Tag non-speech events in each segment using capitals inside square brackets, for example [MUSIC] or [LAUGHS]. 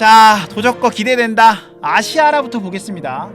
자 도적거 기대된다. 아시아라부터 보겠습니다.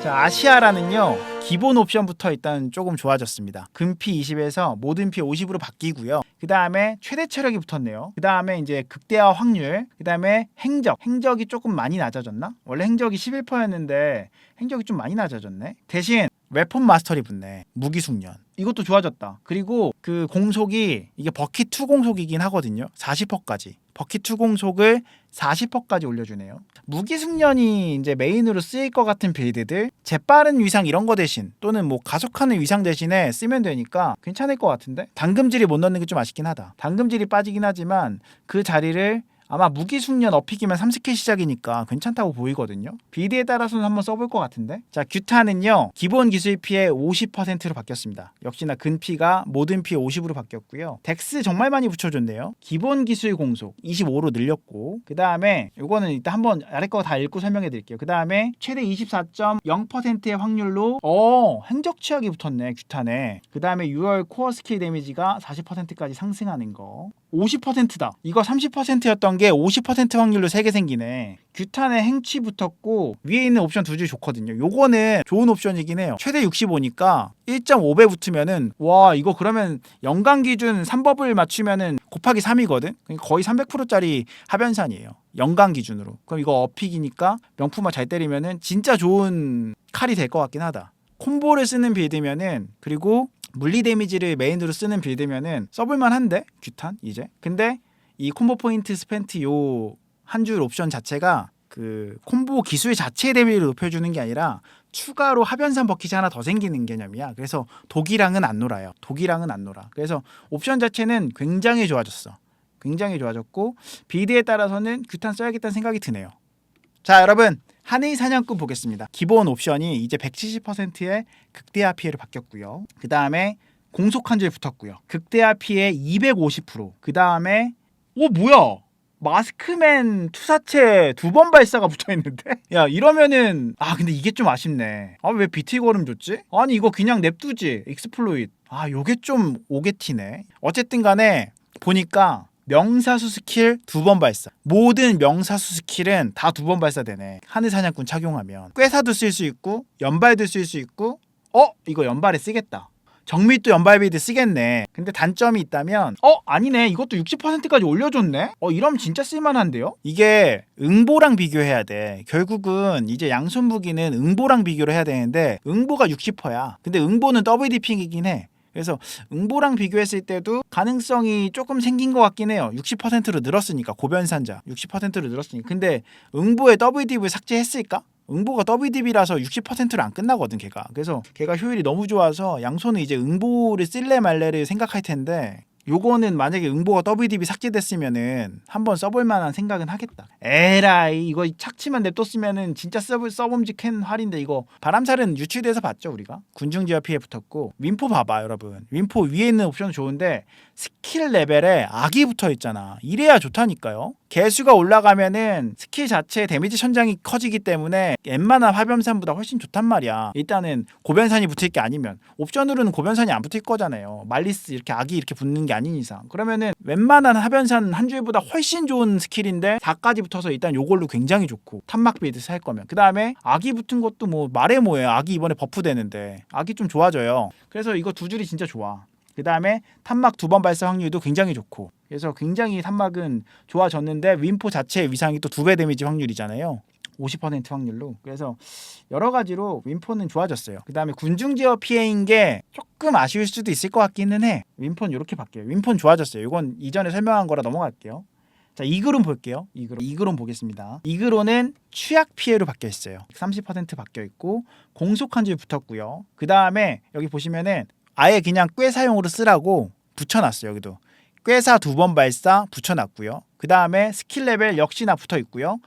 자 아시아라는요 기본 옵션부터 일단 조금 좋아졌습니다. 금피 20에서 모든 피 50으로 바뀌고요. 그 다음에 최대 체력이 붙었네요. 그 다음에 이제 극대화 확률 그 다음에 행적. 행적이 조금 많이 낮아졌나? 원래 행적이 11%였는데 행적이 좀 많이 낮아졌네. 대신 웨폰 마스터리 붙네. 무기 숙련 이것도 좋아졌다. 그리고 그 공속이 이게 버킷 2 공속이긴 하거든요. 40%까지. 버킷 2 공속을 40%까지 올려주네요. 무기 숙련이 이제 메인으로 쓰일 것 같은 빌드들 재빠른 위상 이런 거 대신 또는 뭐 가속하는 위상 대신에 쓰면 되니까 괜찮을 것 같은데? 당금질이 못 넣는 게 좀 아쉽긴 하다. 당금질이 빠지긴 하지만 그 자리를 아마 무기 숙련 업히기면 3스킬 시작이니까 괜찮다고 보이거든요. 비드에 따라서는 한번 써볼 것 같은데. 자, 규타는요. 기본 기술 피해 50%로 바뀌었습니다. 역시나 근피가 모든 피해 50으로 바뀌었고요. 덱스 정말 많이 붙여줬네요. 기본 기술 공속 25로 늘렸고 그 다음에 요거는 일단 한번 아래 거 다 읽고 설명해 드릴게요. 그 다음에 최대 24.0%의 확률로 어 행적 취약이 붙었네 규탄에. 그 다음에 6월 코어 스킬 데미지가 40%까지 상승하는 거. 50%다. 이거 30%였던 게 50% 확률로 3개 생기네. 규탄에 행치 붙었고 위에 있는 옵션 두 줄 좋거든요. 요거는 좋은 옵션이긴 해요. 최대 65니까 1.5배 붙으면은 와 이거 그러면 연간 기준 3법을 맞추면은 곱하기 3이거든. 거의 300%짜리 하변산이에요. 연간 기준으로. 그럼 이거 어픽이니까 명품화 잘 때리면은 진짜 좋은 칼이 될 것 같긴 하다. 콤보를 쓰는 빌드면은 그리고 물리 데미지를 메인으로 쓰는 빌드면은 써볼만 한데? 규탄? 이제? 근데 이 콤보 포인트 스펜트 요 한 줄 옵션 자체가 그 콤보 기술 자체의 데미지를 높여주는 게 아니라 추가로 하변산 버킷이 하나 더 생기는 개념이야. 그래서 독이랑은 안 놀아요. 독이랑은 안 놀아. 그래서 옵션 자체는 굉장히 좋아졌어. 굉장히 좋아졌고 비드에 따라서는 규탄 써야겠다는 생각이 드네요. 자 여러분 한의 사냥꾼 보겠습니다. 기본 옵션이 이제 170%의 극대화 피해로 바뀌었고요. 그 다음에 공속 한줄 붙었고요. 극대화 피해 250%. 그 다음에 오 뭐야? 마스크맨 투사체 두 번 발사가 붙어 있는데? [LAUGHS] 야 이러면은 아 근데 이게 좀 아쉽네. 아왜 BT 걸음 줬지? 아니 이거 그냥 냅두지. 익스플로잇. 아 요게 좀 오게 티네. 어쨌든 간에 보니까 명사수 스킬 두 번 발사. 모든 명사수 스킬은 다 두 번 발사되네. 하늘 사냥꾼 착용하면 꾀사도 쓸 수 있고 연발도 쓸 수 있고 어 이거 연발에 쓰겠다. 정밀도 연발 비드 쓰겠네. 근데 단점이 있다면 어 아니네 이것도 60%까지 올려줬네. 어 이러면 진짜 쓸만한데요? 이게 응보랑 비교해야 돼. 결국은 이제 양손 무기는 응보랑 비교를 해야 되는데 응보가 60%야. 근데 응보는 더블 디핑이긴 해. 그래서 응보랑 비교했을 때도 가능성이 조금 생긴 것 같긴 해요. 60%로 늘었으니까 고변산자 60%로 늘었으니까. 근데 응보의 WDV를 삭제했을까? 응보가 WDV라서 60%로 안 끝나거든 걔가. 그래서 걔가 효율이 너무 좋아서 양손은 이제 응보를 쓸래 말래를 생각할 텐데 요거는 만약에 응보가 WDV 삭제됐으면은 한번 써볼 만한 생각은 하겠다. 에라이 이거 착취만 냅뒀으면은 진짜 써볼 써봄직한 활인데 이거 바람살은 유출돼서 봤죠 우리가? 군중 지화 피해 붙었고. 윈포 봐봐 여러분. 윈포 위에 있는 옵션 좋은데 스킬 레벨에 악이 붙어 있잖아. 이래야 좋다니까요. 개수가 올라가면은 스킬 자체 데미지 천장이 커지기 때문에 웬만한 화변산보다 훨씬 좋단 말이야. 일단은 고변산이 붙을 게 아니면. 옵션으로는 고변산이 안 붙을 거잖아요. 말리스 이렇게 악이 이렇게 붙는 게 아닌 이상. 그러면은 웬만한 하변산 한 줄보다 훨씬 좋은 스킬인데 4까지 붙어서 일단 요걸로 굉장히 좋고 탐막 빌드 살 거면. 그 다음에 악이 붙은 것도 뭐 말해 뭐예요 악이 이번에 버프 되는데. 악이 좀 좋아져요. 그래서 이거 두 줄이 진짜 좋아. 그 다음에 탄막 두 번 발사 확률도 굉장히 좋고. 그래서 굉장히 탄막은 좋아졌는데 윈포 자체의 위상이 또 두 배 데미지 확률이잖아요 50% 확률로. 그래서 여러 가지로 윈포는 좋아졌어요. 그 다음에 군중 지어 피해인 게 조금 아쉬울 수도 있을 것 같기는 해. 윈포는 이렇게 바뀌어요. 윈포는 좋아졌어요. 이건 이전에 설명한 거라 넘어갈게요. 자 이그론 볼게요. 이그론 이그론 보겠습니다. 이그론은 취약 피해로 바뀌어 있어요. 30% 바뀌어 있고 공속 한 줄 붙었고요. 그 다음에 여기 보시면은 아예 그냥 꾀사용으로 쓰라고 붙여 놨어요 여기도. 꾀사 두 번 발사 붙여 놨고요. 그 다음에 스킬 레벨 역시나 붙어 있고요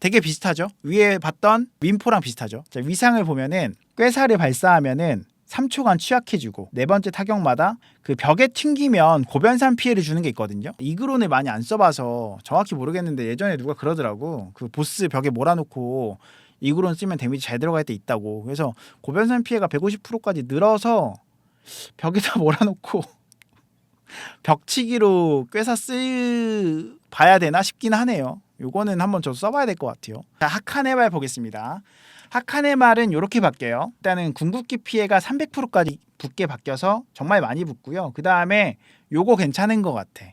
되게 비슷하죠 위에 봤던 윈포랑 비슷하죠 자, 위상을 보면은 꾀사를 발사하면은 3초간 취약해지고 네 번째 타격마다 그 벽에 튕기면 고변산 피해를 주는 게 있거든요. 이그론을 많이 안 써봐서 정확히 모르겠는데 예전에 누가 그러더라고. 그 보스 벽에 몰아놓고 이그론 쓰면 데미지 잘 들어갈 때 있다고. 그래서 고변산 피해가 150%까지 늘어서 벽에다 몰아놓고 벽치기로 꿰서 쓰 봐야 되나 싶긴 하네요. 요거는 한번 저 써봐야 될 것 같아요. 자, 하카네 말 보겠습니다. 하카네 말은 이렇게 바뀌어요. 일단은 궁극기 피해가 300%까지 붙게 바뀌어서 정말 많이 붙고요. 그 다음에 요거 괜찮은 것 같아.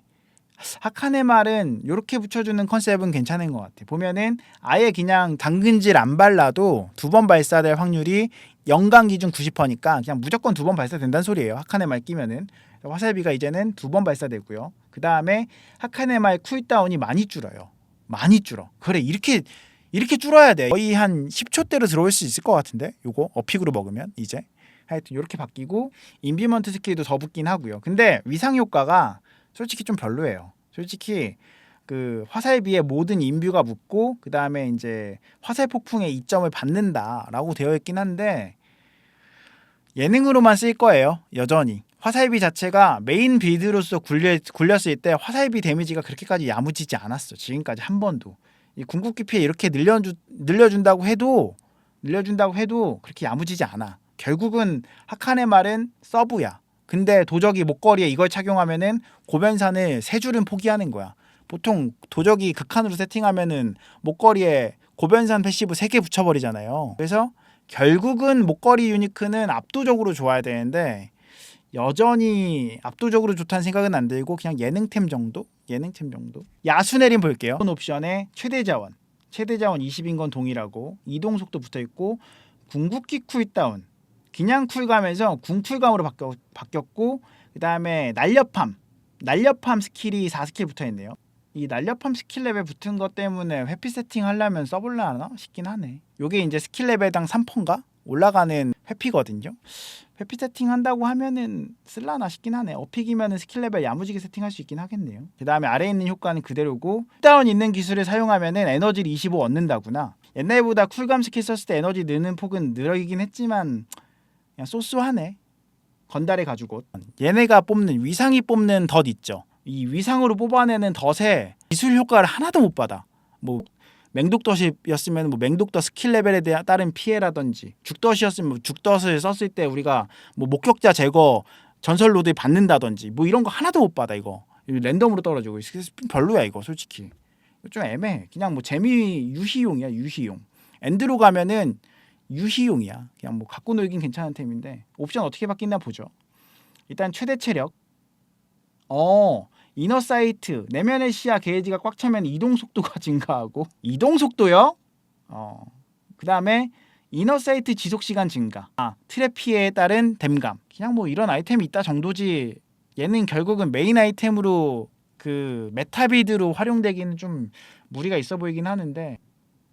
하카네 말은 이렇게 붙여주는 컨셉은 괜찮은 것 같아. 보면은 아예 그냥 당근질 안 발라도 두 번 발사될 확률이 연간 기준 90%니까 그냥 무조건 두 번 발사된다는 소리예요. 하카네 말 끼면은 화살비가 이제는 두 번 발사되고요. 그 다음에 하카네 말 쿨다운이 많이 줄어요. 많이 줄어. 그래 이렇게 이렇게 줄어야 돼. 거의 한 10초대로 들어올 수 있을 것 같은데 요거 어픽으로 먹으면 이제 하여튼 이렇게 바뀌고 인비먼트 스킬도 더 붙긴 하고요. 근데 위상 효과가 솔직히 좀 별로예요. 솔직히 그 화살비에 모든 인뷰가 붙고 그 다음에 이제 화살 폭풍의 이점을 받는다라고 되어 있긴 한데 예능으로만 쓸 거예요. 여전히 화살비 자체가 메인 빌드로서 굴려, 굴렸을 때 화살비 데미지가 그렇게까지 야무지지 않았어. 지금까지 한 번도 이 궁극기 피해 이렇게 늘려주, 늘려준다고 해도 늘려준다고 해도 그렇게 야무지지 않아. 결국은 하칸의 말은 서브야. 근데 도적이 목걸이에 이걸 착용하면은 고변산을 세 줄은 포기하는 거야. 보통 도적이 극한으로 세팅하면은 목걸이에 고변산 패시브 세 개 붙여버리잖아요. 그래서 결국은 목걸이 유니크는 압도적으로 좋아야 되는데 여전히 압도적으로 좋다는 생각은 안 들고 그냥 예능템 정도? 예능템 정도? 야수내림 볼게요. 옵션에 최대 자원, 최대 자원 20인 건 동일하고 이동 속도 붙어 있고 궁극기 쿨다운 그냥 쿨감에서 궁쿨감으로 바뀌었, 바뀌었고 그 다음에 날렵함 날렵함 스킬이 4스킬 붙어 있네요 이 날렵함 스킬 레벨 붙은 것 때문에 회피 세팅 하려면 써볼라나 싶긴 하네 요게 이제 스킬 레벨당 3폰가 올라가는 회피거든요 회피 세팅 한다고 하면은 쓸라나 싶긴 하네 어픽이면은 스킬 레벨 야무지게 세팅할 수 있긴 하겠네요 그 다음에 아래에 있는 효과는 그대로고 쿨다운 있는 기술을 사용하면은 에너지를 25 얻는다구나 옛날보다 쿨감 스킬 썼을 때 에너지 느는 폭은 늘어이긴 했지만 그냥 소스하네. 건달의 가죽옷. 얘네가 뽑는 위상이 뽑는 덧 있죠. 이 위상으로 뽑아내는 덧에 기술 효과를 하나도 못 받아. 뭐 맹독덧이었으면 뭐 맹독덧 스킬 레벨에 대한 따른 피해라든지 죽덧이었으면 뭐 죽덧을 썼을 때 우리가 뭐 목격자 제거 전설 로드 받는다든지 뭐 이런 거 하나도 못 받아 이거 랜덤으로 떨어지고 좀 별로야 이거 솔직히 좀 애매해 그냥 뭐 재미 유희용이야 유희용 엔드로 가면은 유희용이야. 그냥 뭐 갖고 놀긴 괜찮은 템인데 옵션 어떻게 바뀌나 보죠. 일단 최대 체력. 어 이너 사이트 내면의 시야 게이지가 꽉 차면 이동 속도가 [LAUGHS] 증가하고 이동 속도요. 어 그다음에 이너 사이트 지속 시간 증가. 아 트랩 피해에 따른 댐감. 그냥 뭐 이런 아이템이 있다 정도지. 얘는 결국은 메인 아이템으로 그 메타비드로 활용되기는 좀 무리가 있어 보이긴 하는데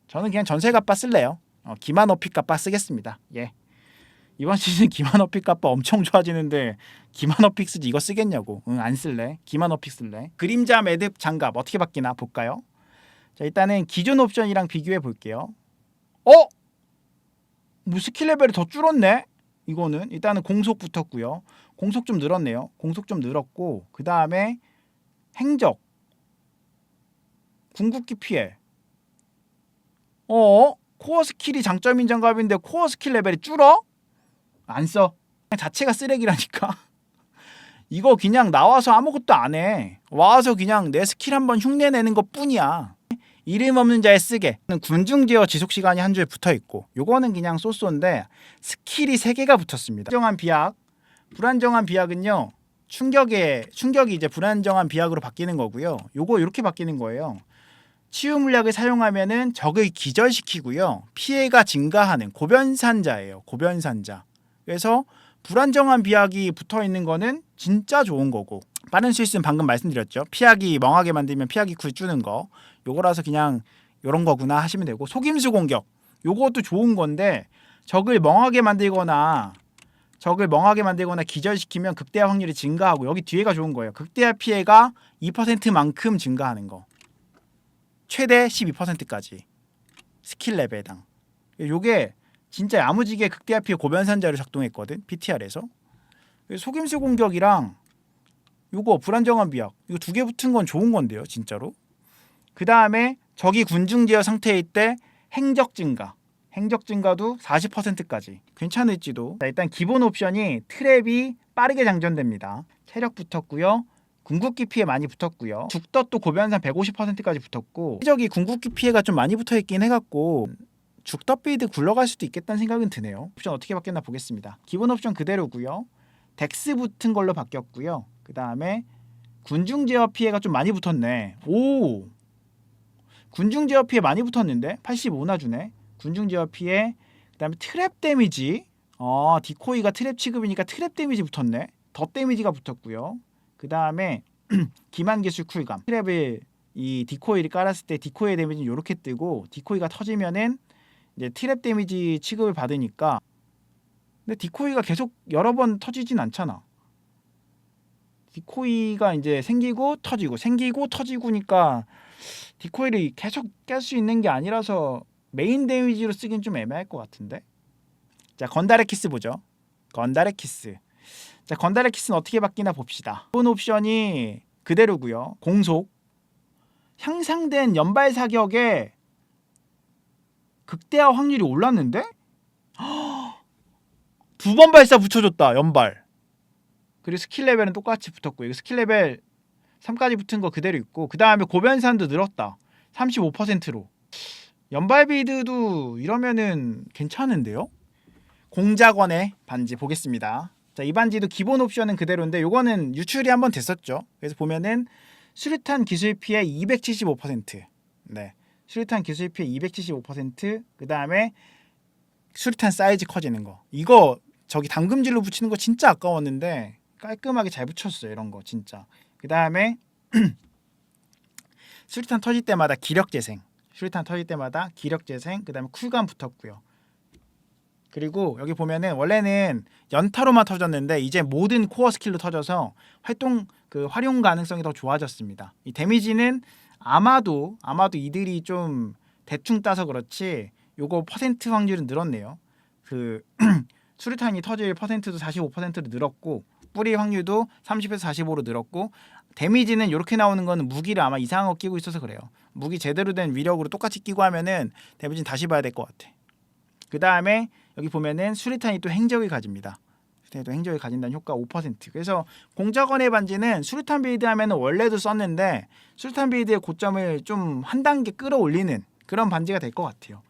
저는 그냥 전세갑바 쓸래요. 어, 기만 값바 쓰겠습니다. 예. 이번 시즌 기만 어픽 값바 엄청 좋아지는데 기만 어픽 쓰지 이거 쓰겠냐고. 응, 안 쓸래. 기만 어픽 쓸래. 그림자 매듭 장갑 어떻게 바뀌나 볼까요? 자, 일단은 기존 옵션이랑 비교해 볼게요. 어? 뭐 스킬 레벨이 더 줄었네? 이거는 일단은 공속 붙었고요. 공속 좀 늘었네요. 공속 좀 늘었고 그 다음에 행적 궁극기 피해 어? 코어 스킬이 장점인 장갑인데 코어 스킬 레벨이 줄어? 안 써. 자체가 쓰레기라니까. [LAUGHS] 이거 그냥 나와서 아무것도 안 해. 와서 그냥 내 스킬 한번 흉내 내는 것 뿐이야. 이름 없는 자에 쓰게. 군중 제어 지속 시간이 한줄 붙어 있고, 요거는 그냥 소소인데 스킬이 세 개가 붙었습니다. 불안정한 비약. 불안정한 비약은요. 충격에 충격이 이제 불안정한 비약으로 바뀌는 거고요. 요거 이렇게 바뀌는 거예요. 치유 물약을 사용하면은 적을 기절시키고요. 피해가 증가하는 고변산자예요. 고변산자. 그래서 불안정한 비약이 붙어 있는 거는 진짜 좋은 거고 빠른 스위스는 방금 말씀드렸죠. 피하기 멍하게 만들면 피하기 쿨 주는 거. 요거라서 그냥 요런 거구나 하시면 되고 속임수 공격. 요것도 좋은 건데 적을 멍하게 만들거나 적을 멍하게 만들거나 기절시키면 극대화 확률이 증가하고 여기 뒤에가 좋은 거예요. 극대화 피해가 2%만큼 증가하는 거. 최대 12%까지 스킬 레벨당. 요게 진짜 야무지게 극대화 피해 고변산자로 작동했거든 PTR에서. 속임수 공격이랑 요거 불안정한 비약 이거 두 개 붙은 건 좋은 건데요 진짜로. 그 다음에 적이 군중 제어 상태일 때 행적 증가. 행적 증가도 40%까지 괜찮을지도. 자, 일단 기본 옵션이 트랩이 빠르게 장전됩니다. 체력 붙었고요. 궁극기 피해 많이 붙었고요. 죽덧도 고변산 150%까지 붙었고 저기 궁극기 피해가 좀 많이 붙어 있긴 해갖고 죽덧 빌드 굴러갈 수도 있겠다는 생각은 드네요. 옵션 어떻게 바뀌었나 보겠습니다. 기본 옵션 그대로고요. 덱스 붙은 걸로 바뀌었고요. 그 다음에 군중 제어 피해가 좀 많이 붙었네. 오 군중 제어 피해 많이 붙었는데 85나 주네. 군중 제어 피해 그다음에 트랩 데미지. 어 디코이가 트랩 취급이니까 트랩 데미지 붙었네. 더 데미지가 붙었고요. 그 다음에 [CLEARS THROAT] 기만 기술 쿨감. 트랩을 이 디코이를 깔았을 때 디코이의 데미지는 이렇게 뜨고 디코이가 터지면은 이제 트랩 데미지 취급을 받으니까 근데 디코이가 계속 여러 번 터지진 않잖아. 디코이가 이제 생기고 터지고 생기고 터지고니까 디코이를 계속 깰 수 있는 게 아니라서 메인 데미지로 쓰긴 좀 애매할 것 같은데. 자 건달의 키스 보죠. 건달의 키스. 자 건달의 키스는 어떻게 바뀌나 봅시다. 기본 옵션이 그대로고요. 공속 향상된 연발 사격에 극대화 확률이 올랐는데 [GASPS] 두 번 발사 붙여줬다 연발. 그리고 스킬 레벨은 똑같이 붙었고 이거 스킬 레벨 3까지 붙은 거 그대로 있고 그 다음에 고변산도 늘었다 35%로 연발 비드도 이러면은 괜찮은데요? 공작원의 반지 보겠습니다. 자, 이 반지도 기본 옵션은 그대로인데 요거는 유출이 한번 됐었죠. 그래서 보면은 수류탄 기술 피해 275%. 네. 수류탄 기술 피해 275%. 그 다음에 수류탄 사이즈 커지는 거. 이거 저기 담금질로 붙이는 거 진짜 아까웠는데 깔끔하게 잘 붙였어요. 이런 거 진짜. 그 다음에 [CLEARS THROAT] 수류탄 터질 때마다 기력 재생. 수류탄 터질 때마다 기력 재생. 그 다음에 쿨감 붙었고요. 그리고 여기 보면은 원래는 연타로만 터졌는데 이제 모든 코어 스킬로 터져서 활동 그 활용 가능성이 더 좋아졌습니다. 이 데미지는 아마도 아마도 이들이 좀 대충 따서 그렇지 요거 퍼센트 확률은 늘었네요. 그 [CLEARS THROAT] 수류탄이 터질 퍼센트도 45%로 늘었고 뿌리 확률도 30에서 45로 늘었고 데미지는 이렇게 나오는 거는 무기를 아마 이상한 거 끼고 있어서 그래요. 무기 제대로 된 위력으로 똑같이 끼고 하면은 데미지는 다시 봐야 될 것 같아. 그 다음에 여기 보면은 수리탄이 또 행적을 가집니다. 또 행적을 가진다는 효과 5%. 그래서 공작원의 반지는 수리탄 빌드 하면은 원래도 썼는데 수리탄 빌드의 고점을 좀 한 단계 끌어올리는 그런 반지가 될 것 같아요.